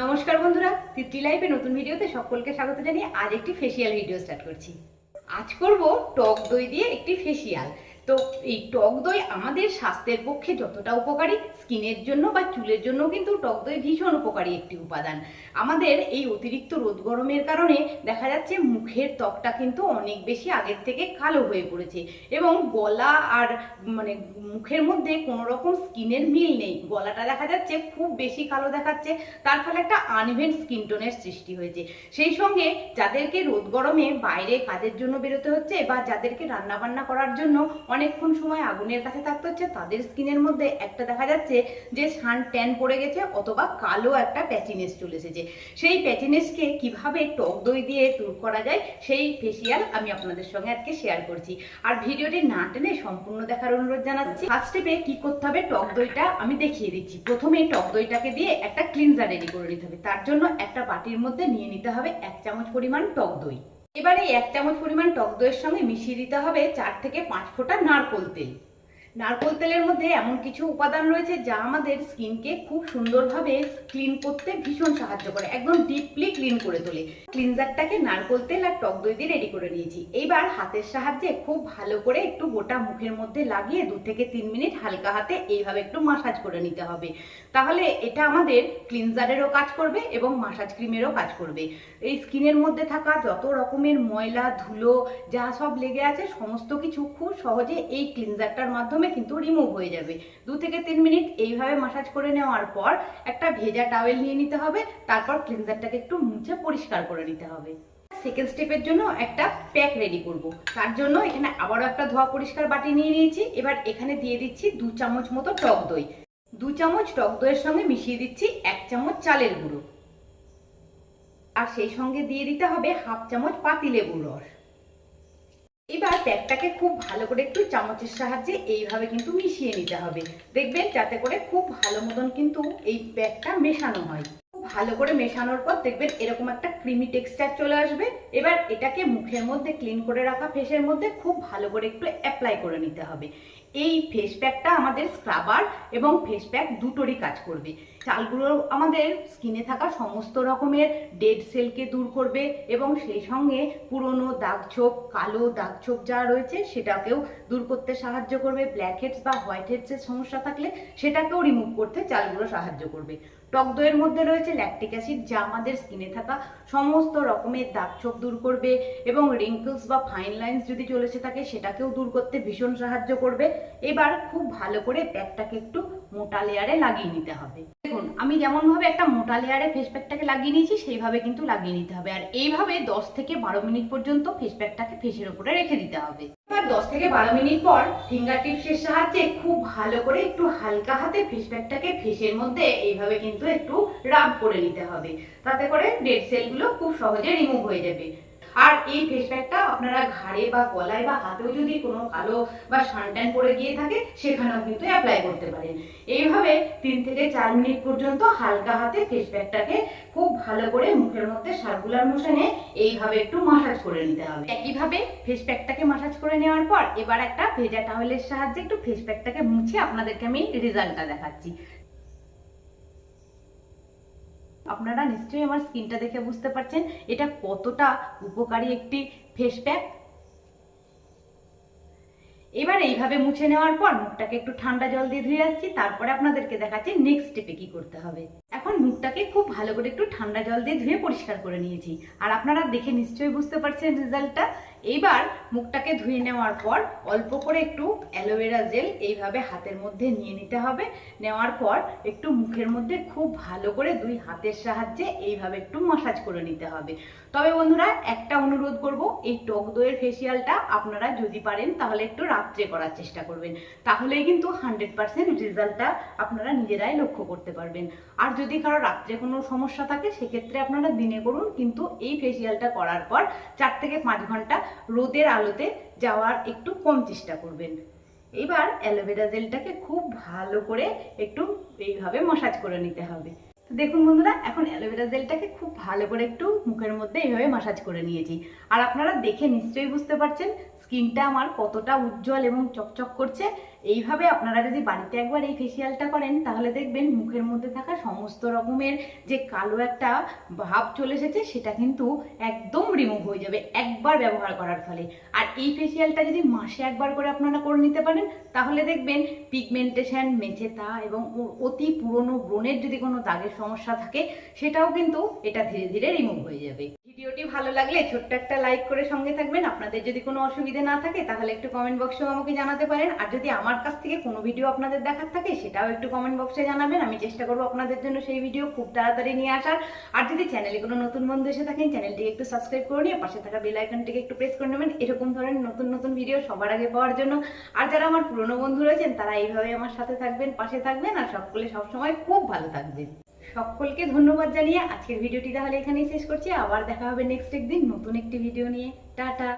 নমস্কার বন্ধুরা, তৃপ্তি লাইফে নতুন ভিডিওতে সকলকে স্বাগত জানিয়ে আজ একটি ফেসিয়াল ভিডিও স্টার্ট করছি। আজ করব টক দই দিয়ে একটি ফেসিয়াল তো এই টক দই আমাদের স্বাস্থ্যের পক্ষে যতটা উপকারী, স্কিনের জন্য বা চুলের জন্য কিন্তু টক দই ভীষণ উপকারী একটি উপাদান। আমাদের এই অতিরিক্ত রোদ গরমের কারণে দেখা যাচ্ছে মুখের ত্বকটা কিন্তু অনেক বেশি আগের থেকে কালো হয়ে পড়েছে এবং গলা আর মানে মুখের মধ্যে কোনো রকম স্কিনের মিল নেই। গলাটা দেখা যাচ্ছে খুব বেশি কালো দেখাচ্ছে, তার ফলে একটা আনইভেন স্কিন টোনের সৃষ্টি হয়েছে। সেই সঙ্গে যাদেরকে রোদ গরমে বাইরে কাজের জন্য বেরোতে হচ্ছে বা যাদেরকে রান্না বান্না করার জন্য অনেকক্ষণ সময় আগুনের কাছে থাকতে হচ্ছে, তাদের স্কিনের মধ্যে একটা দেখা যাচ্ছে যে সান ট্যান পড়ে গেছে অথবা কালো একটা প্যাচিনেস চলে এসেছে। সেই প্যাচিনেসকে কীভাবে টক দই দিয়ে দূর করা যায়, সেই ফেসিয়াল আমি আপনাদের সঙ্গে আজকে শেয়ার করছি। আর ভিডিওটি না টেনে সম্পূর্ণ দেখার অনুরোধ জানাচ্ছি ফার্স্ট স্টেপে কি করতে হবে, টক দইটা আমি দেখিয়ে দিচ্ছি। প্রথমে টক দইটাকে দিয়ে একটা ক্লিনজার রেডি করে নিতে হবে। তার জন্য একটা বাটির মধ্যে নিয়ে নিতে হবে এক চামচ পরিমাণ টক দই। এবারে এক চামচ পরিমাণ টক দইয়ের সঙ্গে মিশিয়ে দিতে হবে চার থেকে পাঁচ ফোঁটা নারকোল তেল। নারকোল তেলের মধ্যে এমন কিছু উপাদান রয়েছে যা আমাদের স্কিনকে খুব সুন্দরভাবে ক্লিন করতে ভীষণ সাহায্য করে, একদম ডিপলি ক্লিন করে তোলে। ক্লিনজারটাকে নারকোল তেল আর টক দই দিয়ে রেডি করে নিয়েছি। এইবার হাতের সাহায্যে খুব ভালো করে একটু গোটা মুখের মধ্যে লাগিয়ে দু থেকে তিন মিনিট হালকা হাতে এইভাবে একটু মাসাজ করে নিতে হবে। তাহলে এটা আমাদের ক্লিনজারেরও কাজ করবে এবং মাসাজ ক্রিমেরও কাজ করবে। এই স্কিনের মধ্যে থাকা যত রকমের ময়লা, ধুলো, যা সব লেগে আছে, সমস্ত কিছু খুব সহজে এই ক্লিনজারটার মাধ্যমে কিন্তু রিমুভ হয়ে যাবে। দু থেকে তিন মিনিট এইভাবে মাসাজ করে নেওয়ার পর একটা ভেজা টাওয়েল নিয়ে নিতে হবে, তারপর ক্লিনজারটাকে একটু মুছে পরিষ্কার করে নিতে হবে। সেকেন্ড স্টেপের জন্য একটা প্যাক রেডি করব। তার জন্য এখানে আবারও একটা ধোয়া পরিষ্কার বাটি নিয়ে নিয়েছি। এবার এখানে দিয়ে দিচ্ছি দু চামচ মতো টক দই। দু চামচ টক দইয়ের সঙ্গে মিশিয়ে দিচ্ছি এক চামচ চালের গুঁড়ো। আর সেই সঙ্গে দিয়ে দিতে হবে হাফ চামচ পাতিলেবুর রস। এবার প্যাকটাকে খুব ভালো করে একটু চামচের সাহায্যে এইভাবে কিন্তু মিশিয়ে নিতে হবে। দেখবেন যাতে করে খুব ভালো মতন কিন্তু এই প্যাকটা মেশানো হয়। ভালো করে মেশানোর পর দেখবেন এরকম একটা ক্রিমি টেক্সচার চলে আসবে। এবার এটাকে মুখের মধ্যে ক্লিন করে রাখা ফেসের মধ্যে খুব ভালো করে একটু অ্যাপ্লাই করে নিতে হবে। এই ফেস প্যাকটা আমাদের স্ক্রাবার এবং ফেস প্যাক দুটোরই কাজ করবে। চালগুলো আমাদের স্কিনে থাকা সমস্ত রকমের ডেড সেলকে দূর করবে এবং সেই সঙ্গে পুরনো দাগছোপ কালো দাগছোপ যা রয়েছে সেটাকেও দূর করতে সাহায্য করবে। ব্ল্যাক হেডস বা হোয়াইট হেডসের সমস্যা থাকলে সেটাকেও রিমুভ করতে চালগুলো সাহায্য করবে। টক দইয়ের মধ্যে রয়েছে ল্যাকটিক অ্যাসিড যা আমাদের স্কিনে থাকা সমস্ত রকমের দাগছোপ দূর করবে এবং রিঙ্কলস বা ফাইন লাইন্স যদি চলেছে থাকে সেটাকেও দূর করতে ভীষণ সাহায্য করবে। এবার খুব ভালো করে প্যাকটাকে একটু মোটা লেয়ারে লাগিয়ে নিতে হবে। দেখুন, আমি যেমন ভাবে একটা মোটা লেয়ারে ফেস প্যাকটাকে লাগিয়ে নিয়েছি, সেইভাবে কিন্তু লাগিয়ে নিতে হবে। আর এইভাবে দশ থেকে বারো মিনিট পর্যন্ত ফেস প্যাকটাকে ফেসের উপরে রেখে দিতে হবে। এবার দশ থেকে বারো মিনিট পর ফিঙ্গার টিপসের সাহায্যে খুব ভালো করে একটু হালকা হাতে ফেস প্যাকটাকে ফেসের মধ্যে এইভাবে কিন্তু একটু রাব করে নিতে হবে। তাতে করে ডেড সেলগুলো খুব সহজে রিমুভ হয়ে যাবে। আর এই ফেস প্যাকটা আপনারা ঘাড়ে বা গলায় বা হাতেও যদি কোনো কালো বা সানট্যান পড়ে গিয়ে থাকে, সেখানেও কিন্তু অ্যাপ্লাই করতে পারেন। এইভাবে তিন থেকে চার মিনিট পর্যন্ত হালকা হাতে ফেস প্যাকটাকে খুব ভালো করে মুখের মধ্যে সার্কুলার মোশনে এইভাবে একটু মাসাজ করে নিতে হবে। একইভাবে ফেস প্যাকটাকে মাসাজ করে নেওয়ার পর এবার একটা ভেজা টাওয়েলের সাহায্যে একটু ফেস প্যাকটাকে মুছে আপনাদেরকে আমি রেজাল্টটা দেখাচ্ছি। আপনারা নিশ্চয়ই আমার স্কিনটা দেখে বুঝতে পারছেন এটা কতটা উপকারী একটি ফেস প্যাক এবার এইভাবে মুছে নেওয়ার পর মুখটাকে একটু ঠান্ডা জল দিয়ে ধুয়ে আসছি, তারপরে আপনাদেরকে দেখাচ্ছি নেক্সট স্টেপে কি করতে হবে। এখন মুখটাকে খুব ভালো করে একটু ঠান্ডা জল দিয়ে ধুয়ে পরিষ্কার করে নিয়েছি। আর আপনারা দেখে নিশ্চয়ই বুঝতে পারছেন রেজাল্টটা এইবার মুখটাকে ধুয়ে নেওয়ার পর অল্প করে একটু অ্যালোভেরা জেল এইভাবে হাতের মধ্যে নিয়ে নিতে হবে। নেওয়ার পর একটু মুখের মধ্যে খুব ভালো করে দুই হাতের সাহায্যে এইভাবে একটু মাসাজ করে নিতে হবে। তবে বন্ধুরা, একটা অনুরোধ করব, এই টক দইয়ের ফেসিয়ালটা আপনারা যদি পারেন, তাহলে একটু রাত্রে করার চেষ্টা করবেন। তাহলেই কিন্তু হান্ড্রেড পার্সেন্ট রেজাল্টটা আপনারা নিজেরাই লক্ষ্য করতে পারবেন। আর যদি কারও রাত্রে কোনো সমস্যা থাকে, সেক্ষেত্রে আপনারা দিনে করুন, কিন্তু এই ফেসিয়ালটা করার পর চার থেকে পাঁচ ঘণ্টা রোদের আলোতে যাওয়ার একটু কম চেষ্টা করবেন। এবার অ্যালোভেরা জেলটাকে খুব ভালো করে একটু এইভাবে মসাজ করে নিতে হবে। দেখুন বন্ধুরা, এখন অ্যালোভেরা জেলটাকে খুব ভালো করে একটু মুখের মধ্যে এইভাবে মাসাজ করে নিয়েছি। আর আপনারা দেখে নিশ্চয়ই বুঝতে পারছেন, স্কিনটা আমার কতটা উজ্জ্বল এবং চকচক করছে। এইভাবে আপনারা যদি বাড়িতে একবার এই ফেসিয়ালটা করেন, তাহলে দেখবেন মুখের মধ্যে থাকা সমস্ত রকমের যে কালো একটা ভাব চলে এসেছে, সেটা কিন্তু একদম রিমুভ হয়ে যাবে একবার ব্যবহার করার ফলে। আর এই ফেসিয়ালটা যদি মাসে একবার করে আপনারা করে নিতে পারেন, তাহলে দেখবেন পিগমেন্টেশন মেচেতা এবং অতি পুরনো ব্রণের যদি কোনো দাগের সমস্যা থাকে, সেটাও কিন্তু এটা ধীরে ধীরে রিমুভ হয়ে যাবে। ভালো লাগলে ছোট্ট একটা লাইক করে সঙ্গে থাকবেন। আপনাদের যদি কোনো অসুবিধে না থাকে, তাহলে একটু কমেন্ট বক্সেও আমাকে জানাতে পারেন। আর যদি আমার কাছ থেকে কোনো ভিডিও আপনাদের দেখার থাকে, সেটাও একটু কমেন্ট বক্সে জানাবেন। আমি চেষ্টা করব আপনাদের জন্য সেই ভিডিও খুব তাড়াতাড়ি নিয়ে আসার। আর যদি চ্যানেলে কোনো নতুন বন্ধু এসে থাকেন চ্যানেলটিকে একটু সাবস্ক্রাইব করে নিয়ে পাশে থাকা বেল আইকনটিকে একটু প্রেস করে নেবেন। এরকম ধরনের নতুন নতুন ভিডিও সবার আগে পাওয়ার জন্য। আর যারা আমার পুরনো বন্ধু রয়েছেন, তারা এইভাবে আমার সাথে থাকবেন, পাশে থাকবেন। আর সকলে সবসময় খুব ভালো থাকবেন। সকলকে ধন্যবাদ জানিয়ে আজকের ভিডিওটি তাহলে এখানেই শেষ করছি। আবার দেখা হবে নেক্সট একদিন নতুন একটি ভিডিও নিয়ে। টাটা।